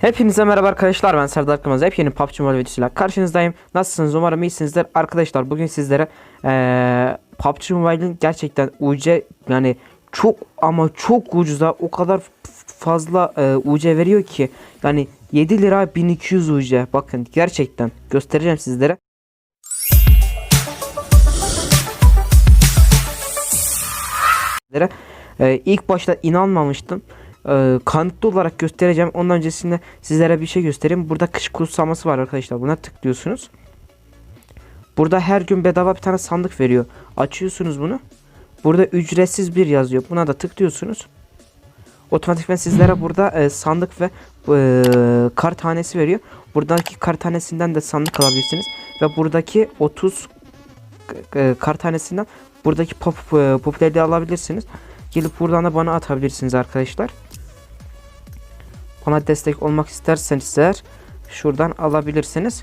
Hepinize merhaba arkadaşlar ben Serdar Kırmaz yepyeni PUBG Mobile videosuyla karşınızdayım. Nasılsınız? Umarım iyisinizdir. Arkadaşlar bugün sizlere eee PUBG Mobile'in gerçekten UC yani çok ama çok ucuza o kadar fazla eee, UC veriyor ki Yani 7 lira 1200 UC bakın gerçekten göstereceğim sizlere. Eee, ilk başta inanmamıştım e, kanıtlı olarak göstereceğim. Ondan öncesinde sizlere bir şey göstereyim. Burada kış kutsaması var arkadaşlar. Buna tıklıyorsunuz. Burada her gün bedava bir tane sandık veriyor. Açıyorsunuz bunu. Burada ücretsiz bir yazıyor. Buna da tıklıyorsunuz. Otomatikman sizlere burada e, sandık ve e, kar tanesi veriyor. Buradaki kar tanesinden de sandık alabilirsiniz. Ve buradaki 30 e, kar tanesinden buradaki pop, e, popülerliği alabilirsiniz. Gelip buradan da bana atabilirsiniz arkadaşlar. Bana destek olmak isterseniz eğer şuradan alabilirsiniz.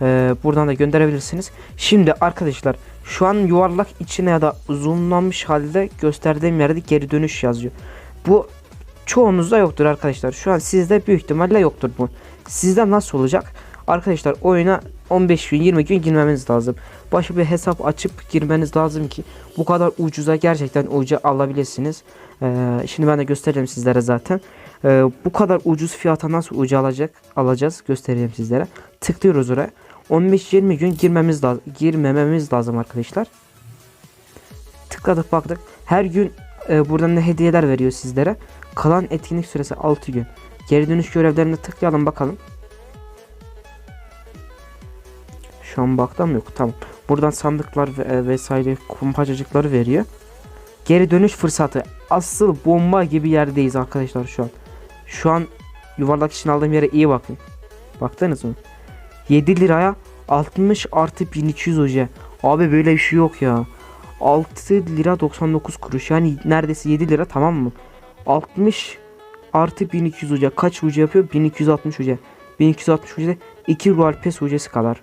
Ee, buradan da gönderebilirsiniz. Şimdi arkadaşlar şu an yuvarlak içine ya da zoomlanmış halde gösterdiğim yerde geri dönüş yazıyor. Bu çoğunuzda yoktur arkadaşlar. Şu an sizde büyük ihtimalle yoktur bu. Sizde nasıl olacak? Arkadaşlar oyuna 15 gün 20 gün girmemiz lazım. Başka bir hesap açıp girmeniz lazım ki bu kadar ucuza gerçekten ucuza alabilirsiniz. Ee, şimdi ben de göstereceğim sizlere zaten. Ee, bu kadar ucuz fiyata nasıl ucu alacak alacağız göstereceğim sizlere. Tıklıyoruz oraya. 15-20 gün girmemiz lazım. Girmememiz lazım arkadaşlar. Tıkladık baktık. Her gün e, buradan ne hediyeler veriyor sizlere. Kalan etkinlik süresi 6 gün. Geri dönüş görevlerine tıklayalım bakalım. Şu an baktım yok. Tamam. Buradan sandıklar ve, e, vesaire kumpacacıkları veriyor. Geri dönüş fırsatı. Asıl bomba gibi yerdeyiz arkadaşlar şu an. Şu an yuvarlak için aldığım yere iyi bakın. Baktınız mı? 7 liraya 60 artı 1200 hoca. Abi böyle bir şey yok ya. 6 lira 99 kuruş. Yani neredeyse 7 lira tamam mı? 60 artı 1200 hoca. Kaç hoca yapıyor? 1260 hoca. 1260 hoca 2 Royal Pass hocası kadar.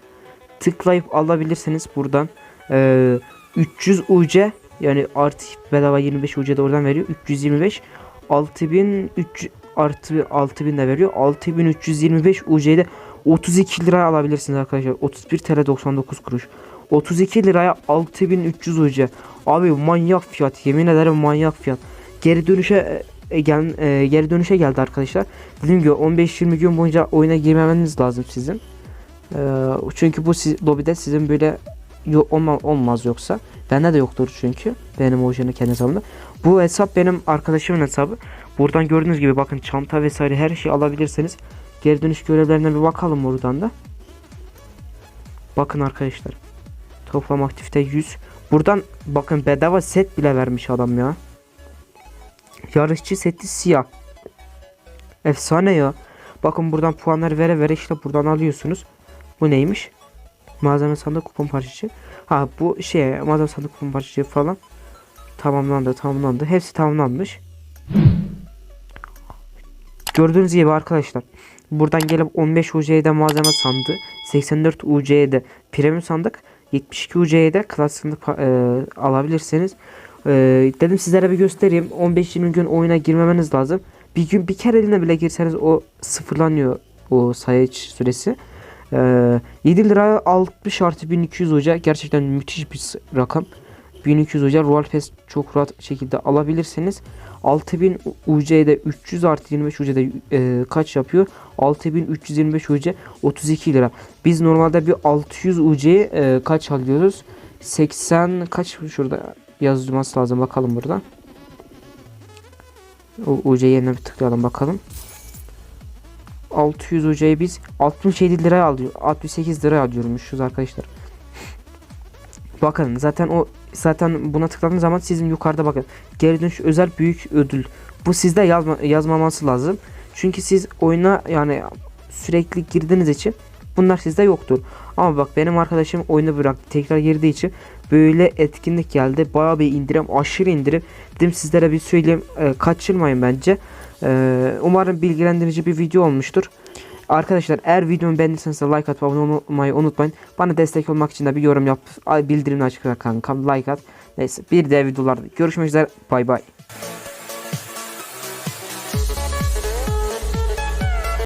Tıklayıp alabilirsiniz buradan. Ee, 300 UC yani artı bedava 25 UC de oradan veriyor. 325 6300 artı 6000 de veriyor. 6325 UC'de 32 liraya alabilirsiniz arkadaşlar. 31 TL 99 kuruş. 32 liraya 6300 UC. Abi manyak fiyat. Yemin ederim manyak fiyat. Geri dönüşe e, gel e, geri dönüşe geldi arkadaşlar. Dediğim gibi 15-20 gün boyunca oyuna girmemeniz lazım sizin. E, çünkü bu siz, lobide sizin böyle yo- olma, olmaz yoksa. Bende de yoktur çünkü. Benim orijinal kendi hesabımda. Bu hesap benim arkadaşımın hesabı. Buradan gördüğünüz gibi bakın çanta vesaire her şeyi alabilirsiniz. Geri dönüş görevlerine bir bakalım buradan da. Bakın arkadaşlar. Toplam aktifte 100. Buradan bakın bedava set bile vermiş adam ya. Yarışçı seti siyah. Efsane ya. Bakın buradan puanlar vere vere işte buradan alıyorsunuz. Bu neymiş? Malzeme sandık kupon parçası. Ha bu şey malzeme sandık kupon parçası falan. Tamamlandı tamamlandı. Hepsi tamamlanmış. Gördüğünüz gibi arkadaşlar. Buradan gelip 15 UC'de malzeme sandığı. 84 UC'de premium sandık. 72 UC'de klas sandık e, alabilirsiniz. E, dedim sizlere bir göstereyim. 15-20 gün oyuna girmemeniz lazım. Bir gün bir kereliğine bile girseniz o sıfırlanıyor o sayı süresi. Ee, 7 lira 60 artı 1200 hoca gerçekten müthiş bir rakam. 1200 hoca Royal Pass çok rahat şekilde alabilirsiniz. 6000 UC'de 300 artı 25 UC'de e, kaç yapıyor? 6325 UC 32 lira. Biz normalde bir 600 UC'ye e, kaç alıyoruz? 80 kaç şurada yazılması lazım bakalım burada. O UC yerine bir tıklayalım bakalım. 600 UC'yi biz 67 liraya alıyor. 68 liraya alıyormuşuz arkadaşlar. Bakın zaten o zaten buna tıkladığınız zaman sizin yukarıda bakın geri dönüş özel büyük ödül. Bu sizde yazma, yazmaması lazım. Çünkü siz oyuna yani sürekli girdiğiniz için bunlar sizde yoktur. Ama bak benim arkadaşım oyunu bıraktı tekrar girdiği için böyle etkinlik geldi. Bayağı bir indirim aşırı indirim. Dedim sizlere bir söyleyeyim e, kaçırmayın bence. E, umarım bilgilendirici bir video olmuştur. Arkadaşlar eğer videomu beğendiyseniz like atıp abone unutmayın. Bana destek olmak için de bir yorum yap. Bildirimini açık kanka. Like at. Neyse bir diğer videolarda görüşmek üzere. Bay bay.